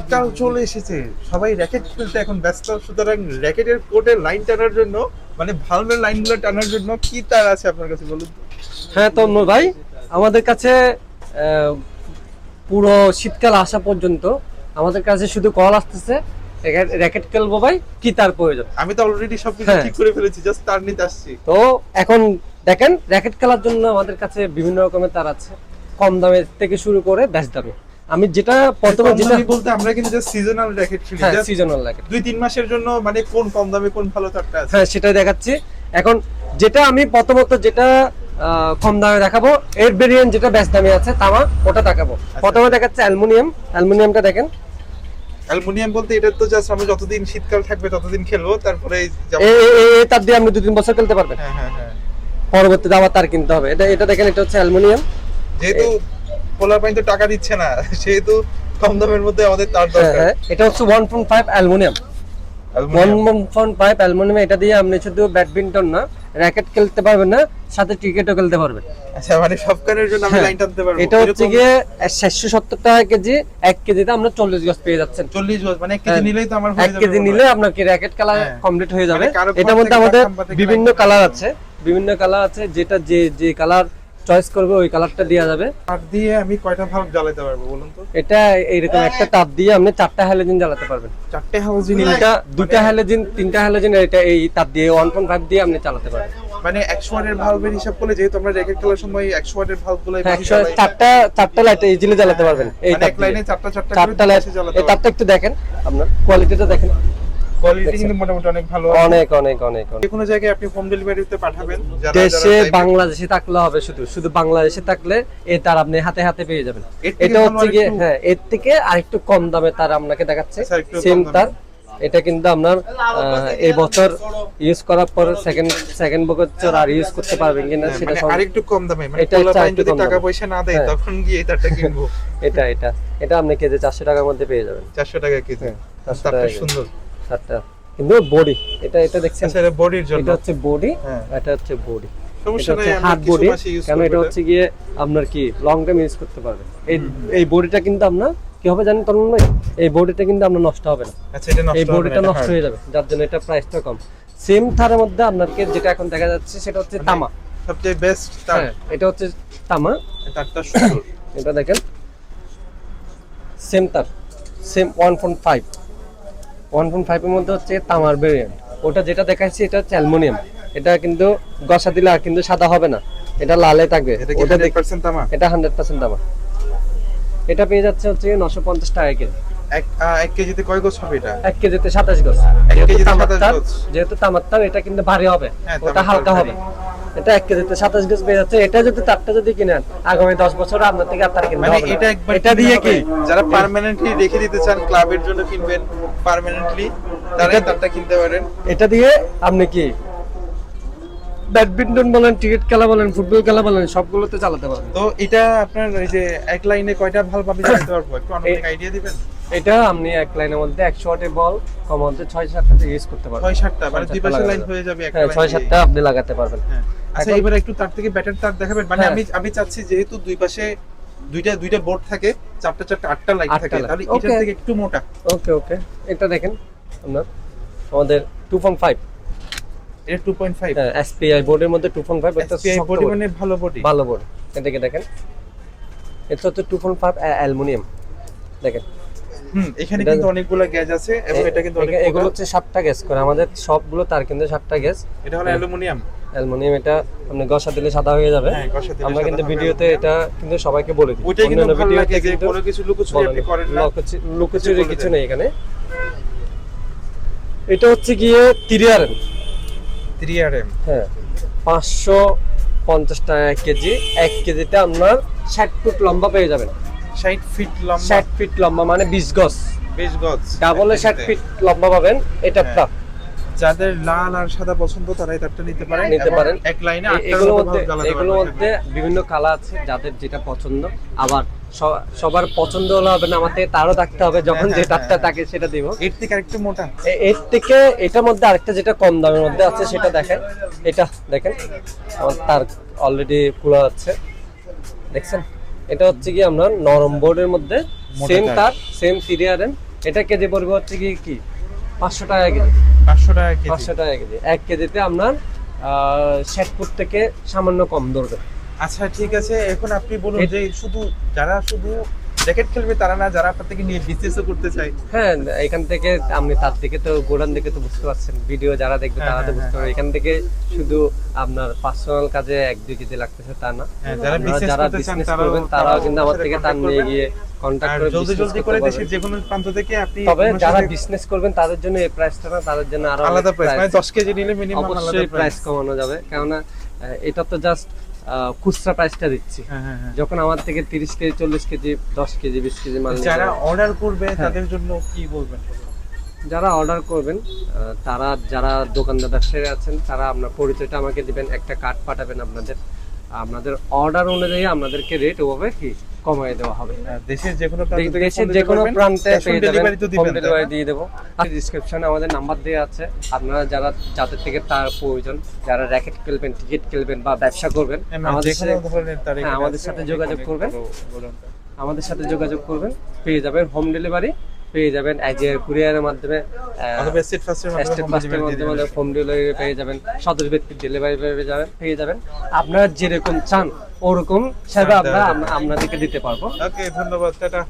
শীতকাল চলে এসেছে। সবাই র্যাকেট খেলতে এখন ব্যস্ত। সুতরাং র্যাকেটের কোটের লাইন টানার জন্য মানে ভালভের লাইনগুলো টানার জন্য কি তার আছে আপনার কাছে বলুন? হ্যাঁ তন্ম ভাই আমাদের কাছে পুরো শীতকাল আসা পর্যন্ত আমাদের কাছে শুধু কল আসতেছে র্যাকেট খেলব ভাই কি তার প্রয়োজন? আমি তো অলরেডি সবকিছু হ্যাঁ। ঠিক করে ফেলেছি জাস্ট তার নিতে আসছি। তো এখন দেখেন র্যাকেট খেলার জন্য আমাদের কাছে বিভিন্ন রকমের তার আছে। কম দামের থেকে শুরু করে বেশ দামে। আমি যেটা প্রথমে যেটা বলতে আমরা কিন্তু জাস্ট সিজনাল র্যাকেট খেলি হ্যাঁ সিজনাল র্যাকেট দুই তিন মাসের জন্য মানে কোন কম দামে কোন ভালো তারটা আছে? হ্যাঁ সেটাই দেখাচ্ছি। এখন যেটা আমি প্রথমত যেটা কম দামে দেখাবো এর ভেরিয়েন্ট যেটা বেশ দামে আছে তামা ওটা দেখাবো। প্রথমে দেখাচ্ছে অ্যালুমিনিয়াম। অ্যালুমিনিয়ামটা দেখেন। অ্যালুমিনিয়াম বলতে এটা তো জাস্ট আমরা যতদিন শীতকাল থাকবে ততদিন খেলব তারপরে এই তার দিয়ে আপনি দু তিন বছর খেলতে পারবেন। হ্যাঁ হ্যাঁ হ্যাঁ। পরবর্তীতে আবার তার কিনতে হবে। এটা এটা দেখেন এটা হচ্ছে অ্যালুমিনিয়াম। যেহেতু পোলার পাইন তো টাকা দিচ্ছে না সেহেতু কম দামের মধ্যে আমাদের তার হ্যাঁ দরকার। হ্যাঁ এটা হচ্ছে one point five aluminium. One aluminium point five aluminium এটা দিয়ে আপনি শুধু ব্যাডমিন্টন না র্যাকেট খেলতে পারবেন না সাথে ক্রিকেটও খেলতে পারবেন। আচ্ছা মানে সব কানের জন্য আমি হ্যাঁ, লাইন টানতে পারব। এটা হচ্ছে গিয়ে সাতশো সত্তর টাকা কেজি এক কেজিতে আমরা গজ পেয়ে যাচ্ছেন। 40 গজ মানে কেজি নিলেই তো আমার হয়ে যাবে কেজি নিলে আপনার কি র্যাকেট কালার হ্যাঁ। কমপ্লিট হয়ে যাবে। মানে কারও মধ্যে আমাদের বিভিন্ন কালার আছে। বিভিন্ন কালার আছে যেটা যে যে কালার চয়েস করবে ওই কালারটা দেওয়া যাবে। তার দিয়ে আমি কয়টা ভাল্ব জ্বালাতে পারব বলুন তো? এটা এইরকম একটা তাপ দিয়ে আপনি চারটা হ্যালোজেন জ্বালাতে পারবেন। চারটে হাউজিং তিনটা দুটা হ্যালোজেন তিনটা হ্যালোজেন এটা এই তাপ দিয়ে ওয়ান পয়েন্ট ফাইভ দিয়ে আপনি চালাতে পারবেন। মানে 100 ওয়াটের ভালভের হিসাব করলে যেহেতু আমরা র্যাকেট খেলার সময় 100 ওয়াটের ভালভগুলো হ্যাঁ, একশো চারটা চারটা লাইট ইজিলি জ্বালাতে পারবেন এই মানে তাপ এক লাইনে চারটা চারটা করে চারটা লাইট জ্বালাতে এই তাপটা একটু দেখেন আপনার কোয়ালিটিটা দেখেন। কোয়ালিটি কিন্তু মোটামুটি অনেক ভালো অনেক অনেক অনেক অনেক। যে কোনো জায়গায় আপনি হোম ডেলিভারিতে পাঠাবেন দেশে বাংলাদেশে থাকলে হবে শুধু। শুধু বাংলাদেশে থাকলে এ তার আপনি হাতে হাতে পেয়ে যাবেন। এটা হচ্ছে গিয়ে হ্যাঁ এর থেকে আরেকটু কম দামে তার আপনাকে দেখাচ্ছে। আচ্ছা, সেম তার। এটা কিন্তু আপনার এই বছর ইউজ করার পর সেকেন্ড সেকেন্ড বছর আর ইউজ করতে পারবেন কিনা হ্যাঁ, সেটা মানে আরেকটু কম দামে মানে এটা যদি টাকা পয়সা না দেয় হ্যাঁ। তখন গিয়ে তারটা কিনবো। এটা এটা। এটা আপনি কেজি চারশো টাকার মধ্যে পেয়ে যাবেন। 400 টাকা কেজি। হ্যাঁ, 400 টাকা কেজি। সুন্দর। চারটা কিন্তু বডি এটা এটা দেখছেন? আচ্ছা এটা বডির জন্য। এটা হচ্ছে বডি হ্যাঁ। এটা হচ্ছে বডি সমস্যা নাই হার্ড বডি কারণ এটা হচ্ছে গিয়ে আপনার কি লং টাইম ইউজ করতে পারবে? এই এই বডিটা কিন্তু আপনার কি হবে জানেন তরুণ ভাই? এই বডিটা কিন্তু আপনার নষ্ট হবে না। আচ্ছা এটা নষ্ট এই বডিটা নষ্ট হয়ে যাবে যার জন্য এটা প্রাইসটা কম। সেম থারের মধ্যে আপনাকে যেটা এখন দেখা যাচ্ছে সেটা হচ্ছে মানে তামা। সবচেয়ে বেস্ট তার। হ্যাঁ এটা হচ্ছে তামা। তারটা সুন্দর। এটা দেখেন। সেম তার ওয়ান পয়েন্ট ফাইভের মধ্যে হচ্ছে তামার ভেরিয়েন্ট ওটা যেটা দেখাচ্ছি এটা হচ্ছে অ্যালমোনিয়াম। এটা কিন্তু গসা দিলে আর কিন্তু সাদা হবে না। এটা লালে থাকবে। এটা কি ওটা দেখ 100% তামা? এটা হান্ড্রেড পার্সেন্ট তামা। এটা পেয়ে যাচ্ছে হচ্ছে নশো পঞ্চাশ টাকা কেজি। এক কেজিতে কয় গোছ হবে এটা? এক কেজিতে সাতাশ এক যেহেতু কেজিতে তামার 27 যেহেতু তামার এটা কিন্তু ভারী হবে। হ্যাঁ, ওটা হালকা হবে। এটা এক কেজিতে সাতাশ গজ পেয়ে যাচ্ছে এটা যদি তারটা যদি কিনেন আগামী দশ বছর আপনার থেকে আর তার কিনতে মানে এটা একবার এটা দিয়ে কি? যারা পার্মানেন্টলি রেখে দিতে চান ক্লাবের জন্য কিনবেন পার্মানেন্টলি তারা তারটা কিনতে পারেন। এটা দিয়ে আপনি কি? ব্যাডমিন্টন বলেন ক্রিকেট খেলা বলেন ফুটবল খেলা বলেন সবগুলোতে চালাতে পারবেন। তো এটা আপনার ওই যে এক লাইনে কয়টা ভালো পাবে জানতে পারব? একটু অনেক আইডিয়া দিবেন? এটা আপনি এক লাইনের মধ্যে একশো ওয়াটের বল কম ছয় সাতটা ইউজ করতে পারবেন। ছয় সাতটা মানে দুই পাশে লাইন হয়ে যাবে একটা হ্যাঁ ছয় সাতটা আপনি লাগাতে পারবেন। হ্যাঁ। আচ্ছা এবার একটু তার থেকে ব্যাটার তার দেখাবেন। মানে হ্যাঁ। আমি আমি চাচ্ছি যেহেতু দুই পাশে দুইটা দুইটা বোর্ড থাকে চারটা চারটা আটটা লাইট থাকে তাহলে Okay. থেকে একটু মোটা। ওকে ওকে এটা দেখেন আপনার আমাদের টু পয়েন্ট ফাইভ এটা টু পয়েন্ট ফাইভ এসপিআই বোর্ডের মধ্যে টু পয়েন্ট ফাইভ একটা এসপিআই শক্ত মানে ভালো বডি ভালো বোর্ড এটাকে দেখেন। এটা হচ্ছে টু পয়েন্ট ফাইভ অ্যালুমিনিয়াম। দেখেন। হুম এখানে কিন্তু অনেকগুলো গ্যাজ আছে এবং এটা কিন্তু অনেক এগুলো হচ্ছে সাতটা গ্যাস করে। আমাদের সবগুলো তার কিন্তু সাতটা গ্যাস। এটা হলো অ্যালুমিনিয়াম। অ্যালুমিনিয়াম এটা আপনি গসা দিলে সাদা হয়ে যাবে। হ্যাঁ, আমরা কিন্তু ভিডিওতে এটা কিন্তু সবাইকে বলে দিই। ওইটাই কিন্তু ভালো লাগে ভিডিওতে যে কোনো কিছু লুকোচুরি আপনি করেন না। লুকোচুরি- কিছু নেই এখানে। এটা হচ্ছে গিয়ে তিরিয়ারেন থ্রি আর এম হ্যাঁ পাঁচশো পঞ্চাশ টাকা এক কেজি। এক কেজিতে আপনার ষাট ফুট লম্বা পেয়ে যাবেন। ষাট ফিট লম্বা। ষাট ফিট লম্বা মানে বিশ গজ। বেশ গজ। ডাবলে ষাট ফিট লম্বা পাবেন এটা হ্যাঁ। যাদের লাল আর সাদা পছন্দ তারাই তারটা নিতে পারেন। নিতে পারেন। এক লাইনে এগুলোর মধ্যে এগুলোর মধ্যে বিভিন্ন কালার আছে যাদের যেটা পছন্দ। আবার সবার পছন্দ হলে হবে না আমাদের তারও থাকতে হবে যখন হ্যাঁ, যে তারটা হ্যাঁ। থাকে সেটা দিব। এর থেকে আরেকটু মোটা। এর থেকে এটার মধ্যে আরেকটা যেটা কম দামের মধ্যে আছে সেটা দেখেন। এটা দেখেন আমার তার অলরেডি খোলা আছে। দেখছেন? এটা হচ্ছে কি আমরা নরম বোর্ডের মধ্যে সেম তার। সেম সিরিয়ারেন এটা কেজি পড়বে হচ্ছে কি কি? পাঁচশো টাকা কেজি। পাঁচশো টাকা কেজি। পাঁচশো টাকা কেজি। এক কেজিতে আপনার আহ, ফুট থেকে সামান্য কম ধরবে আচ্ছা ঠিক আছে। এখন আপনি বলুন যে শুধু যারা শুধু র্যাকেট খেলবে তারা না যারা আপনার থেকে নিয়ে বিজনেসও করতে চায়। হ্যাঁ এখান থেকে আপনি তার দিকে তো গোডান দিকে তো বুঝতে পারছেন। ভিডিও যারা দেখবে হ্যাঁ, তারা তো হ্যাঁ, বুঝতে পারবে। এখান থেকে শুধু আপনার পার্সোনাল কাজে এক দুই কেজি লাগতেছে তা না। হ্যাঁ, যারা বিজনেস তারাও- করবেন তারাও কিন্তু আমার থেকে তার নিয়ে। গিয়ে কন্ট্যাক্ট করে জলদি জলদি করে দেশের যে কোনো প্রান্ত থেকে আপনি তবে যারা বিজনেস করবেন তাদের জন্য এই প্রাইসটা না তাদের জন্য আরও আলাদা প্রাইস মানে কেজি নিলে মিনিমাম আলাদা প্রাইস কমানো যাবে। কেননা এটা তো জাস্ট খুচরা প্রাইসটা দিচ্ছি। হ্যাঁ হ্যাঁ হ্যাঁ। যখন আমার থেকে তিরিশ কেজি চল্লিশ কেজি দশ কেজি বিশ কেজি মাল যারা অর্ডার করবে। তাদের জন্য কি বলবেন? যারা অর্ডার করবেন তারা যারা দোকানদার ব্যবসায়ী আছেন তারা আপনার পরিচয়টা আমাকে দিবেন একটা কার্ড পাঠাবেন আপনাদের। আপনাদের অর্ডার অনুযায়ী আপনাদেরকে রেট ওভাবে কি কমায় দেওয়া হবে। হ্যাঁ, দেশের যে কোনো দেশের যে কোনো প্রান্তে পেয়ে যাবেন হোম ডেলিভারি দিয়ে দেবো। আর ডিসক্রিপশনে আমাদের নাম্বার দেওয়া আছে। আপনারা যারা যাদের থেকে তার প্রয়োজন যারা র্যাকেট খেলবেন টিকিট খেলবেন বা ব্যবসা করবেন হ্যাঁ, মানে আমাদের সাথে হ্যাঁ, আমাদের সাথে যোগাযোগ করবেন। আমাদের সাথে যোগাযোগ করবেন পেয়ে যাবেন হোম ডেলিভারি পেয়ে যাবেন। অ্যাজ এ কুরিয়ারের মাধ্যমে স্টেট। হোম ডেলিভারি পেয়ে যাবেন। সদর ব্যক্তির ডেলিভারি পেয়ে যাবেন পেয়ে যাবেন। আপনারা যেরকম চান ওরকম সেবা আমরা আমরা- আপনাদেরকে দিতে পারব। ওকে ধন্যবাদ টাটা।